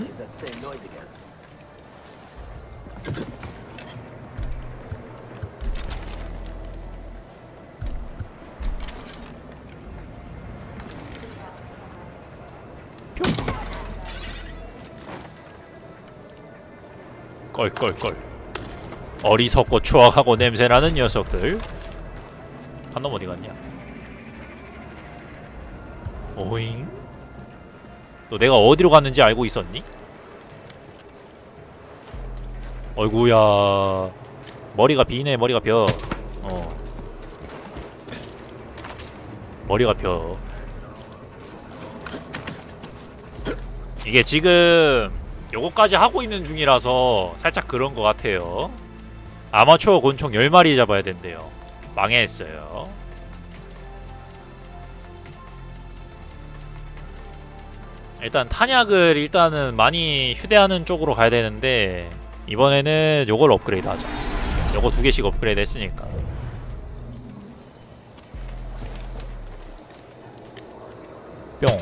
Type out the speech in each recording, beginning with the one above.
That same noise again. 껄껄껄. 어리석고 추악하고 냄새나는 녀석들. 한 놈 어디 갔냐? 오잉 너 내가 어디로 갔는지 알고 있었니? 어이구야. 머리가 비네 머리가 벼. 어. 머리가 벼. 이게 지금 요거까지 하고 있는 중이라서 살짝 그런 것 같아요. 아마추어 곤충 10마리 잡아야 된대요. 망했어요 일단 탄약을 일단은 많이 휴대하는 쪽으로 가야 되는데 이번에는 요걸 업그레이드 하자. 요거 두 개씩 업그레이드 했으니까. 뿅.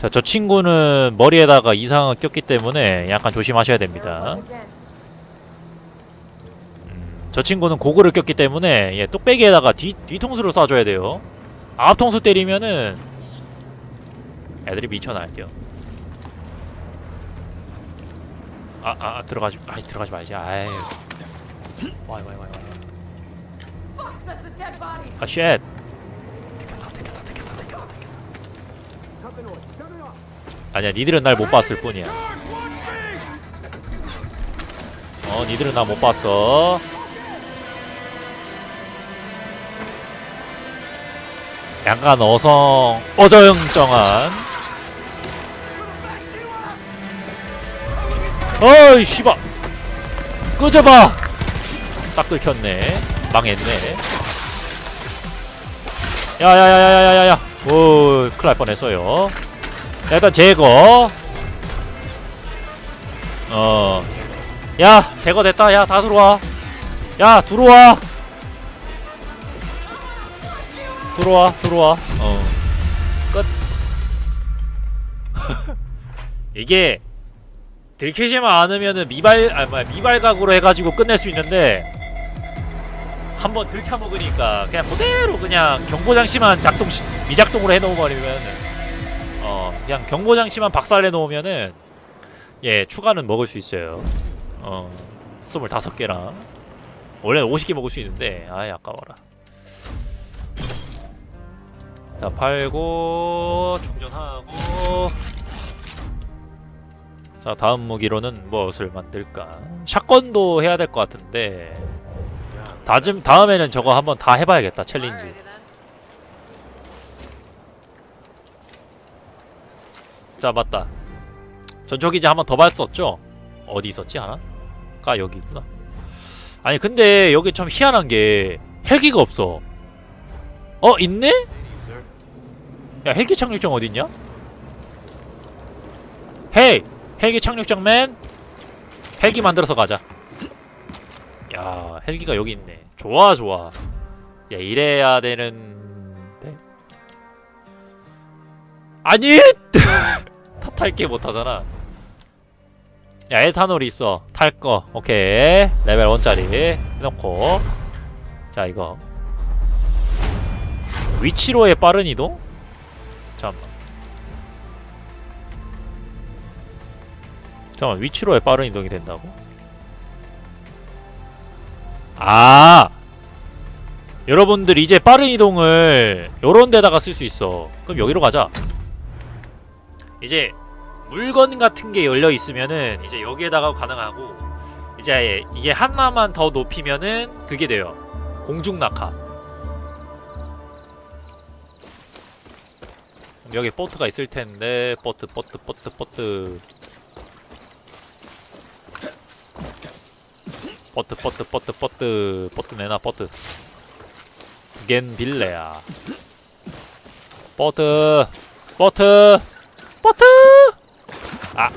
자, 저 친구는 머리에다가 이상을 꼈기 때문에 약간 조심하셔야 됩니다. 음, 저 친구는 고글을 꼈기 때문에 예, 뚝배기에다가 뒤, 뒤통수를 쏴줘야 돼요. 앞통수 때리면은 애들이 미쳐날게요. 아, 아, 아, 들어가지, 아, 들어가지 말지. 아이, 와이, 와이, 와이, 와이. 아, 쉣. the noise. Turn it off. 아니야, 니들은 날 못 봤을 뿐이야. 어, 니들은 나 못 봤어. 약간 어성, 어정쩡한. 어이, 씨발! 끄져봐! 딱 들켰네. 망했네. 야야야야야야야! 오, 큰일 날 뻔했어요. 자, 일단 제거. 어. 야, 제거됐다. 야, 다 들어와. 야, 들어와. 들어와, 들어와. 어. 끝. 이게 들키지만 않으면은 미발 아 뭐야 미발각으로 해가지고 끝낼 수 있는데 한번 들켜 먹으니까 그냥 그대로 그냥 경보장치만 작동 시- 미작동으로 해놓은 버리면은 어 그냥 경보장치만 박살내 놓으면은 예 추가는 먹을 수 있어요 어 25개랑 원래 50개 먹을 수 있는데 아이 아까워라 자 팔고 충전하고. 자 다음 무기로는 무엇을 만들까? 샷건도 해야 될 것 같은데. 다음, 다음에는 저거 한번 다 해봐야겠다 챌린지. 자 맞다. 전초기지 한번 더 봤었죠? 어디 있었지 하나? 가 여기 구나. 아니 근데 여기 참 희한한 게 헬기가 없어. 어 있네? 야 헬기 착륙장 어딨냐? 헤이! 헬기 착륙장 맨 헬기 만들어서 가자. 야 헬기가 여기 있네. 좋아 좋아. 야 이래야 되는데. 아니! 탓할 게 못하잖아. 야 에탄올이 있어. 탈거. 오케이. 레벨 1짜리 해놓고. 자 이거. 위치로의 빠른 이동? 잠깐만. 잠깐만 위치로의 빠른 이동이 된다고? 아! 여러분들 이제 빠른 이동을 요런 데다가 쓸 수 있어. 그럼 여기로 가자. 이제 물건 같은 게 열려 있으면은 이제 여기에다가 가능하고 이제 이게 하나만 더 높이면은 그게 돼요. 공중 낙하 여기 보트가 있을 텐데 보트 보트 보트 보트. 버트 버트 버트 버트. 버트 내놔 버트. 겐 빌레야. 버트 버트 버트! 아.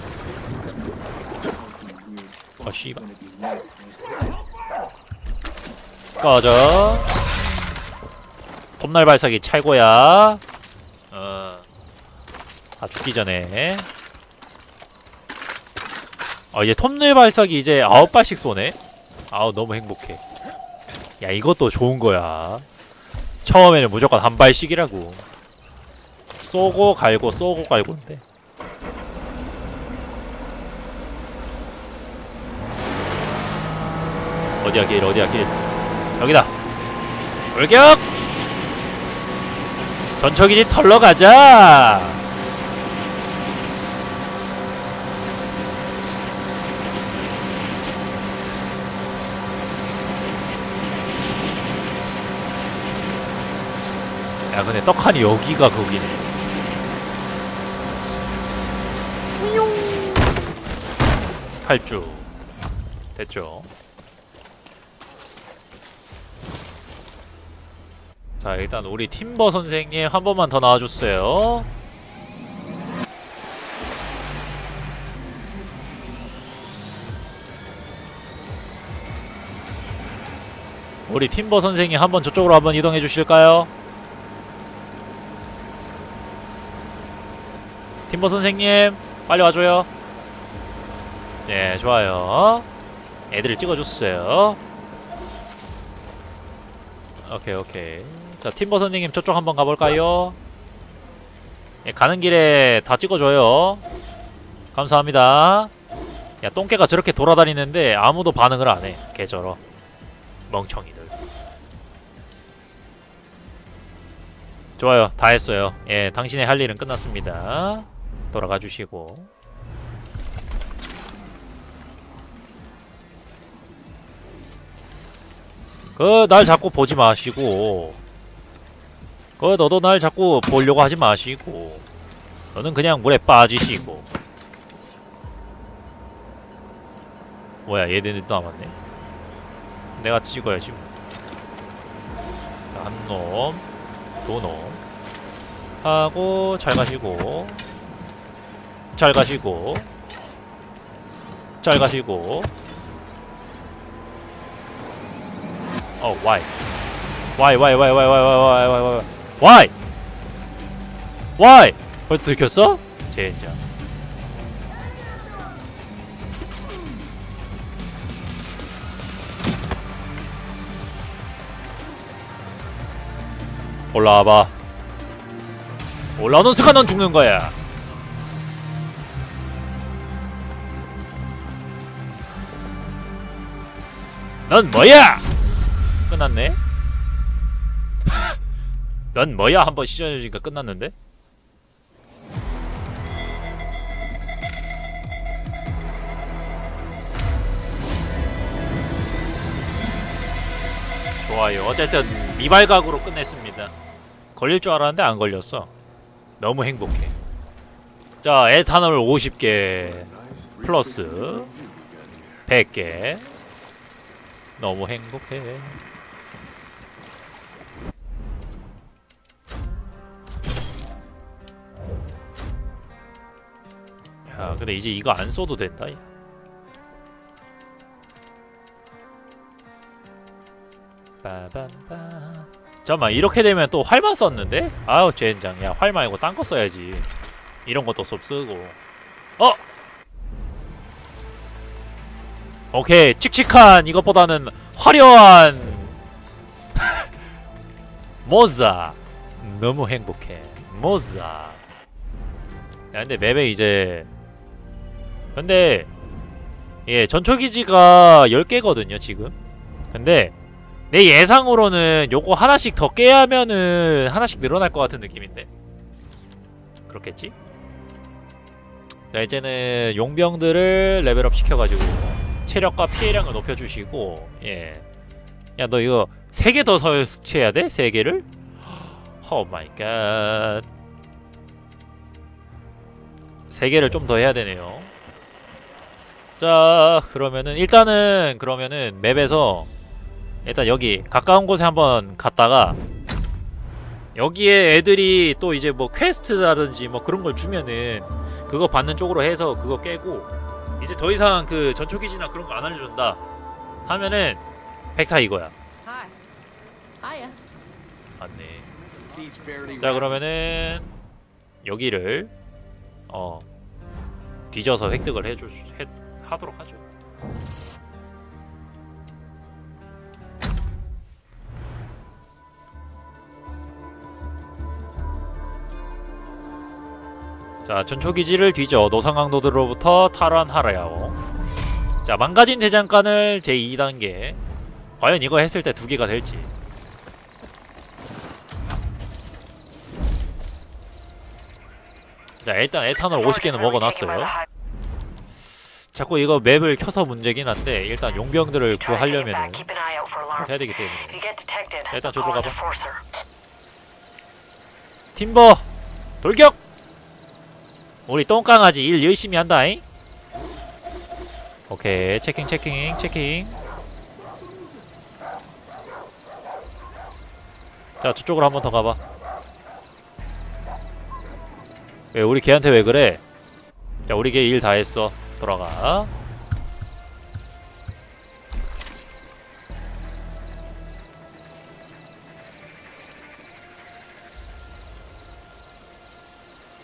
어, 씨발. 꺼져. 톱날 발사기 최고야. 어. 아 죽기 전에. 어 이제 톱늘 발사기 이제 아홉 발씩 쏘네. 아우 너무 행복해. 야 이것도 좋은 거야. 처음에는 무조건 한 발씩이라고. 쏘고 갈고 쏘고 갈고인데. 어디야 길 어디야 길 여기다 돌격 전초기지 털러 가자 야 근데 떡하니 여기가 거기네. 탈주. 됐죠? 자 일단 우리 팀버 선생님 한 번만 더 나와주세요. 우리 팀버 선생님 한번 저쪽으로 한번 이동해 주실까요? 팀버 선생님 빨리 와줘요. 네 좋아요. 애들을 찍어줬어요. 오케이 오케이. 자 팀버 선생님 저쪽 한번 가볼까요? 예, 가는 길에 다 찍어줘요. 감사합니다. 야 똥개가 저렇게 돌아다니는데 아무도 반응을 안해 개저러 멍청이들. 좋아요 다 했어요. 예 당신의 할 일은 끝났습니다 돌아가 주시고. 그 날 자꾸 보지 마시고. 그 너도 날 자꾸 보려고 하지 마시고. 너는 그냥 물에 빠지시고. 뭐야 얘네들도 남았네? 내가 찍어야지 뭐. 한놈 두 놈. 하고 잘 가시고 잘 가시고 잘 가시고 어 why why why why why why why why why why why 벌써 들켰어? 젠장 올라와봐 올라오는 순간 넌 죽는 거야 넌 뭐야? 끝났네? 넌 뭐야? 한번 시전해주니까 끝났는데? 좋아요. 어쨌든 미발각으로 끝냈습니다. 걸릴 줄 알았는데 안 걸렸어. 너무 행복해. 자 에탄올 50개 플러스 100개 너무 행복해. 야 근데 이제 이거 안 써도 된다 빠밤빠. 잠깐만 이렇게 되면 또 활만 썼는데? 아우 젠장. 야 활 말고 딴 거 써야지. 이런 것도 쏙 쓰고. 어! 오케이 칙칙한 이것보다는 화려한 모자. 너무 행복해 모자. 야 근데 맵에 이제 근데 예 전초기지가 10개거든요 지금. 근데 내 예상으로는 요거 하나씩 더 깨야 하면은 하나씩 늘어날 것 같은 느낌인데? 그렇겠지? 자 이제는 용병들을 레벨업 시켜가지고 체력과 피해량을 높여주시고 예. 야 너 이거 3개 더 설치해야 돼? 3개를? 오 마이 갓 3개를 좀 더 해야 되네요 자 그러면은 일단은 그러면은 맵에서 일단 여기 가까운 곳에 한번 갔다가 여기에 애들이 또 이제 뭐 퀘스트라든지 뭐 그런 걸 주면은 그거 받는 쪽으로 해서 그거 깨고 이제 더 이상 그 전초기지나 그런 거 안 알려준다 하면은 백타 이거야. 맞네 자 그러면은 여기를 어 뒤져서 획득을 해줄 수 해, 하도록 하죠. 자, 전초기지를 뒤져 노상강도들로부터 탈환하라요. 자, 망가진 대장간을 제2단계. 과연 이거 했을 때 두 개가 될지. 자, 일단 에탄올 50개는 먹어놨어요. 자꾸 이거 맵을 켜서 문제긴 한데 일단 용병들을 구하려면은 해야 되기 때문에 일단 저쪽으로 가봐. 팀버 돌격! 우리 똥강아지 일 열심히 한다잉. 오케이 체킹 체킹 체킹. 자 저쪽으로 한 번 더 가봐. 왜 우리 걔한테 왜 그래? 자 우리 걔 일 다 했어. 돌아가.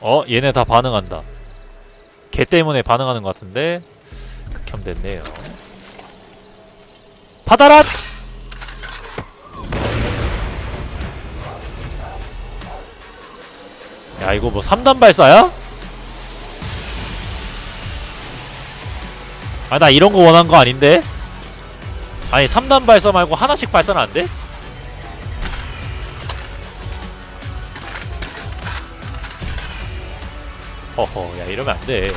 어 얘네 다 반응한다. 걔 때문에 반응하는 것 같은데 극혐됐네요. 받아라! 야 이거 뭐 3단 발사야? 아 나 이런 거 원한 거 아닌데? 아니 3단 발사 말고 하나씩 발사는 안 돼? 허허 야 이러면 안돼.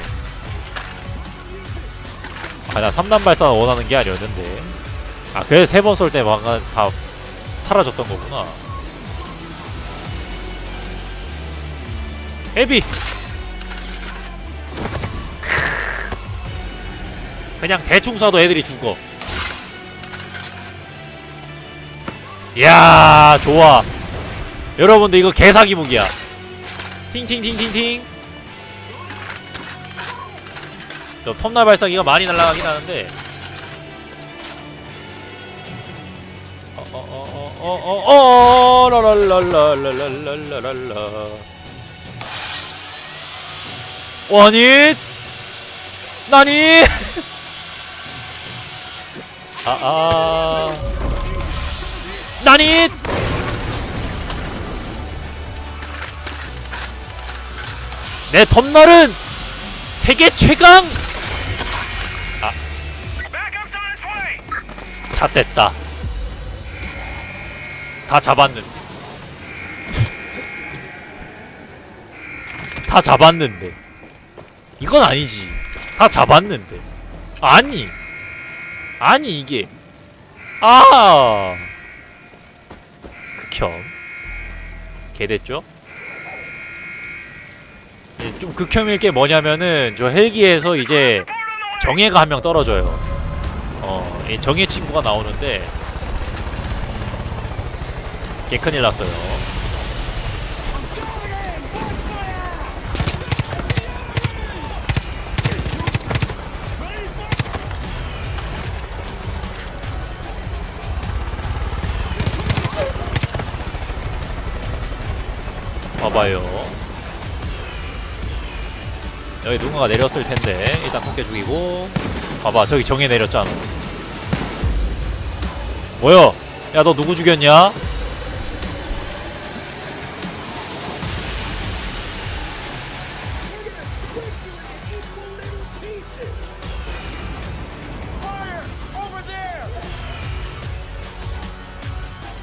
아나 3단 발사 원하는 게 아니었는데. 아 그래 세번 쏠 때 막 다 사라졌던 거구나. 헤비! 그냥 대충 쏴도 애들이 죽어. 이야 좋아. 여러분들 이거 개사기 무기야. 팅팅팅팅팅 저 톱날 발사기가 많이 날아가긴 하는데 어어어어어어어 라랄랄랄랄랄랄랄라 와니 나니 아아 나니 내 톱날은 세계 최강 잣됐다. 다 잡았는데. 다 잡았는데. 이건 아니지. 다 잡았는데. 아니. 아니 이게. 아! 극혐. 개 됐죠? 예, 좀 극혐일 게 뭐냐면은 저 헬기에서 이제 정예가 한 명 떨어져요 정예 친구가 나오는데 개 큰일 났어요. 봐봐요. 여기 누군가가 내렸을 텐데 일단 꺾게 죽이고 봐봐 저기 정예 내렸잖아. 뭐야? 야 너 누구 죽였냐?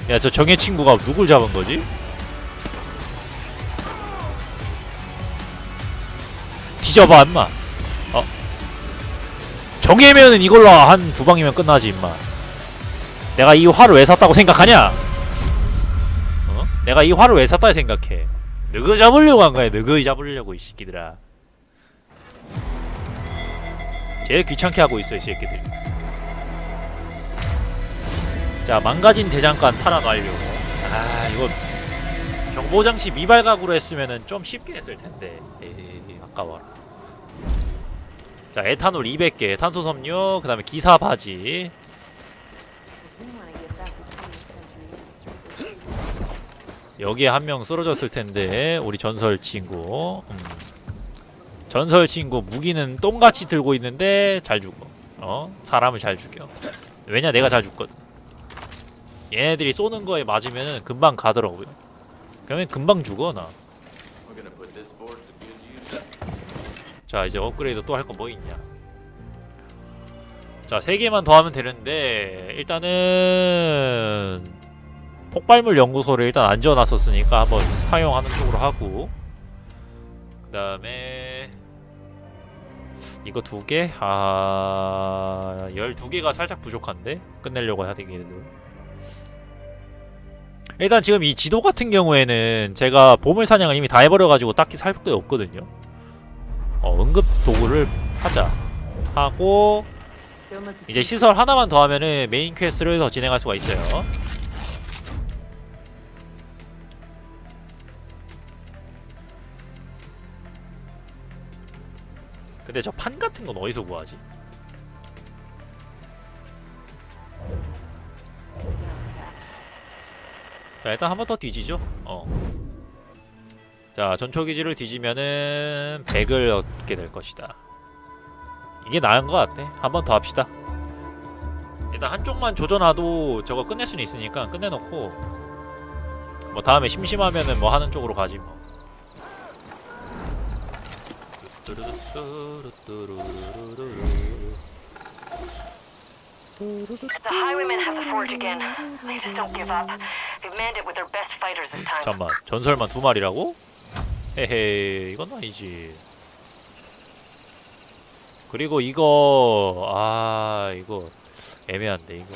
야 저 정예 친구가 누굴 잡은 거지? 뒤져봐 임마 어 정예면은 이걸로 한 두 방이면 끝나지 임마 내가 이 활을 왜 샀다고 생각하냐? 어? 내가 이 활을 왜 샀다 생각해? 너그 잡으려고 한 거야. 너그 잡으려고 이 새끼들아. 제일 귀찮게 하고 있어 이 새끼들. 자 망가진 대장간 완료. 아 이거 경보장치 미발각으로 했으면은 좀 쉽게 했을 텐데. 에이 아까워라. 자 에탄올 200개, 탄소 섬유, 그 다음에 기사 바지, 여기에 한 명 쓰러졌을 텐데 우리 전설 친구. 음. 전설 친구 무기는 똥같이 들고 있는데 잘 죽어. 어? 사람을 잘 죽여. 왜냐? 내가 잘 죽거든. 얘네들이 쏘는 거에 맞으면 금방 가더라고요. 그러면 금방 죽어 나. We're gonna put this forge to good use. 자 이제 업그레이드 또 할 거 뭐 있냐? 자 3개만 더 하면 되는데 일단은 폭발물 연구소를 일단 안 지어놨었으니까 한번 사용하는 쪽으로 하고 그 다음에 이거 두 개? 아... 12개가 살짝 부족한데? 끝내려고 해야 되겠는데 일단 지금 이 지도 같은 경우에는 제가 보물사냥을 이미 다 해버려가지고 딱히 살 게 없거든요 어, 응급 도구를 하자 하고 이제 시설 하나만 더 하면은 메인 퀘스트를 더 진행할 수가 있어요 근데 저 판 같은 건 어디서 구하지? 자 일단 한 번 더 뒤지죠? 어. 자 전초기지를 뒤지면은 100을 얻게 될 것이다. 이게 나은 것 같아. 한 번 더 합시다. 일단 한쪽만 조져놔도 저거 끝낼 수는 있으니까 끝내놓고 뭐 다음에 심심하면은 뭐 하는 쪽으로 가지 뭐 The highwaymen have the forge again. They just don't give up. They've manned it with their best fighters this time. 잠만 전설만 두 마리라고? 헤헤 이건 아니지 그리고 이거 아 이거 애매한데 이거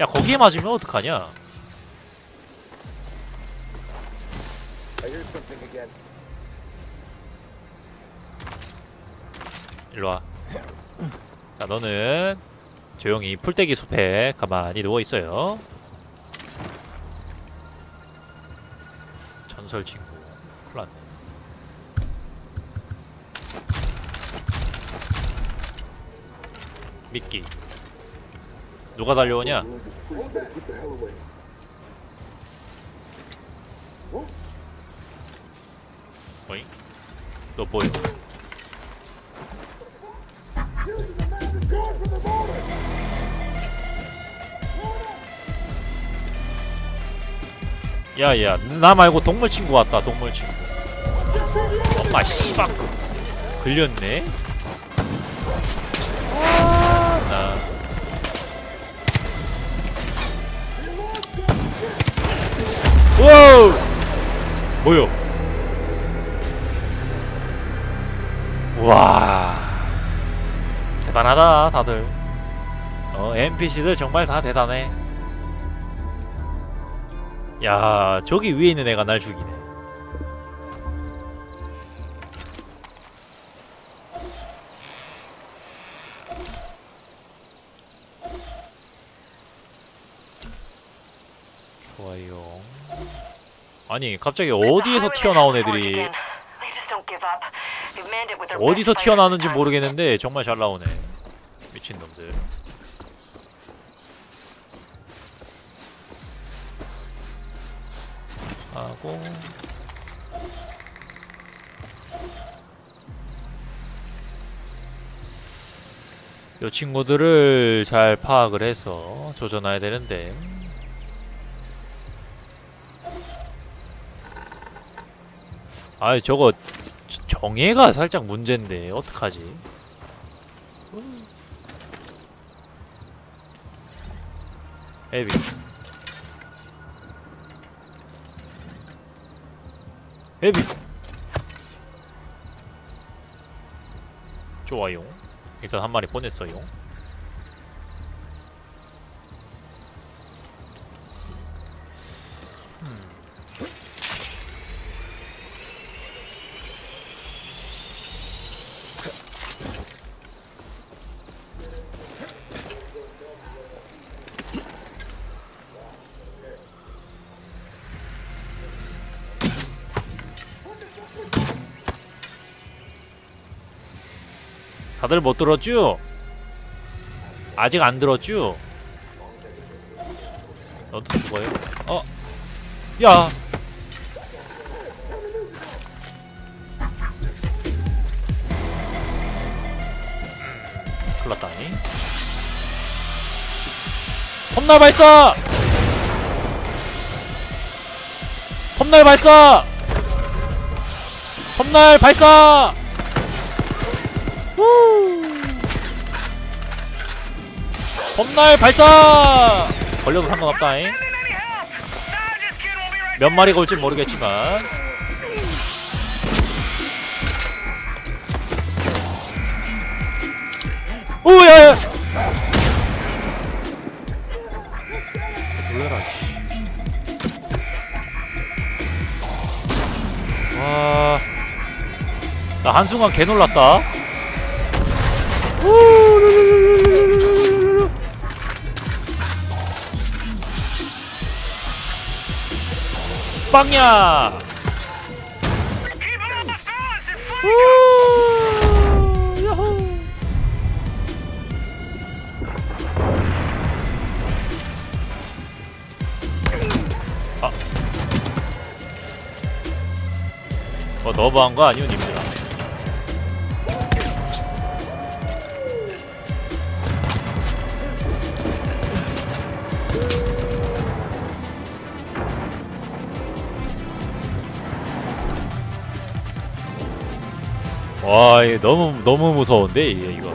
야 거기에 맞으면 어떡하냐. 일로와. 자 너는 조용히 풀떼기 숲에 가만히 누워있어요. 전설 친구. 큰일났네. 미끼 누가 달려오냐 어잉? 너 뭐야? 야야 나 말고 동물 친구 왔다 동물 친구 엄마 씨발 걸렸네 와우! 뭐요? 와. 대단하다 다들. 어 NPC들 정말 다 대단해. 야 저기 위에 있는 애가 날 죽이네 아니 갑자기 어디에서 튀어나온 애들이 어디서 튀어나오는지. 모르겠는데 정말 잘 나오네 미친놈들 하고 요 친구들을 잘 파악을 해서 조져놔야 되는데 아이 저거 저- 정예가 살짝 문제인데 어떡하지? 헤비. 헤비. 좋아요. 일단 한 마리 보냈어요 다들 못 들었죠? 아직 안 들었죠? 너도 그거예요? 어? 야! 큰일 났다니 험날 발사! 험날 발사! 험날 발사! 후! 험날 발사! 걸려도 상관없다잉. 몇 마리가 올진 모르겠지만. 오야야. 놀래라 와나 한순간 개 놀랐다 빵야. 아. 어 너무한 거 아니오 님 예, 너무 너무 무서운데 예, 이거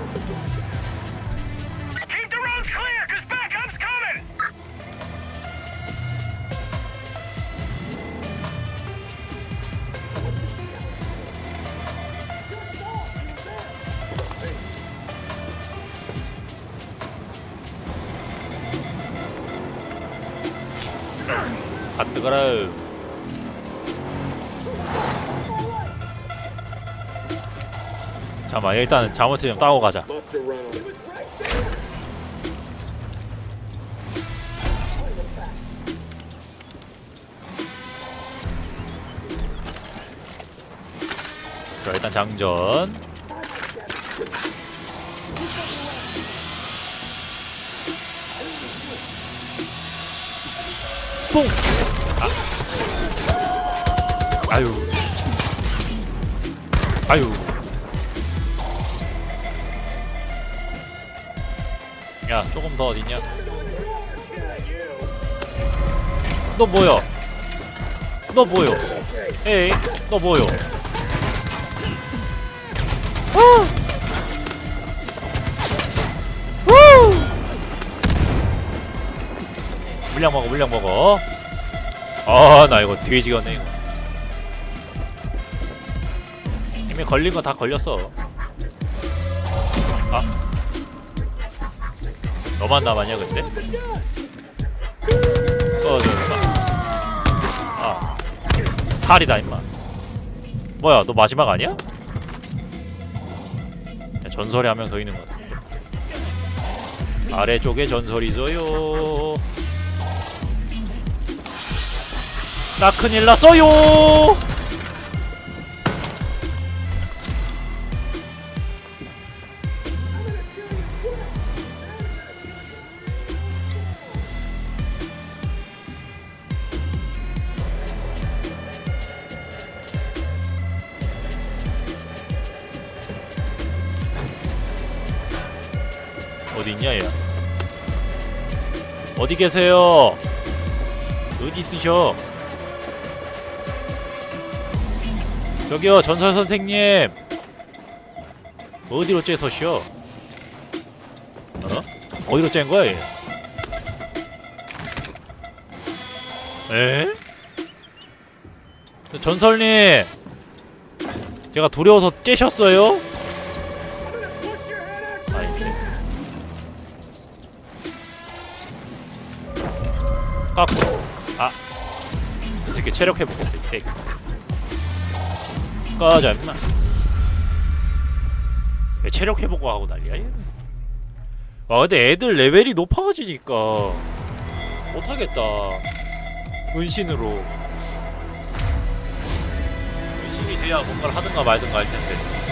아 뜨거라. 잠깐만 일단 잠옷을 좀 따고 가자. 자 일단 장전. 뽕. 아. 아유. 아유. 야 조금 더 어딨냐? 너 뭐야? 너 뭐요? 에이 너 뭐요? 물량 먹어 물량 먹어 아 나 이거 뒤지겠네 이거 이미 걸린 거 다 걸렸어 아 너만 남았냐 근데? 꺼져 임마 아. 탈이다 임마. 뭐야 너 마지막 아니야? 야, 전설이 한명 더 있는 것 같아. 아래쪽에 전설이 있어요. 나 큰일 났어요 어디 계세요 어디 있으셔 저기요 전설 선생님 어디로 째서시오 어? 어디로 짠 거야 얘 에? 전설님 제가 두려워서 째셨어요? 깎고. 아! 이 새끼 체력 회복했어 이 새끼. 꺼져 임마 왜 체력 회복을 하고 난리야 얘는? 아 근데 애들 레벨이 높아지니까 못하겠다. 은신으로. 은신이 돼야 뭔가를 하든가 말든가 할 텐데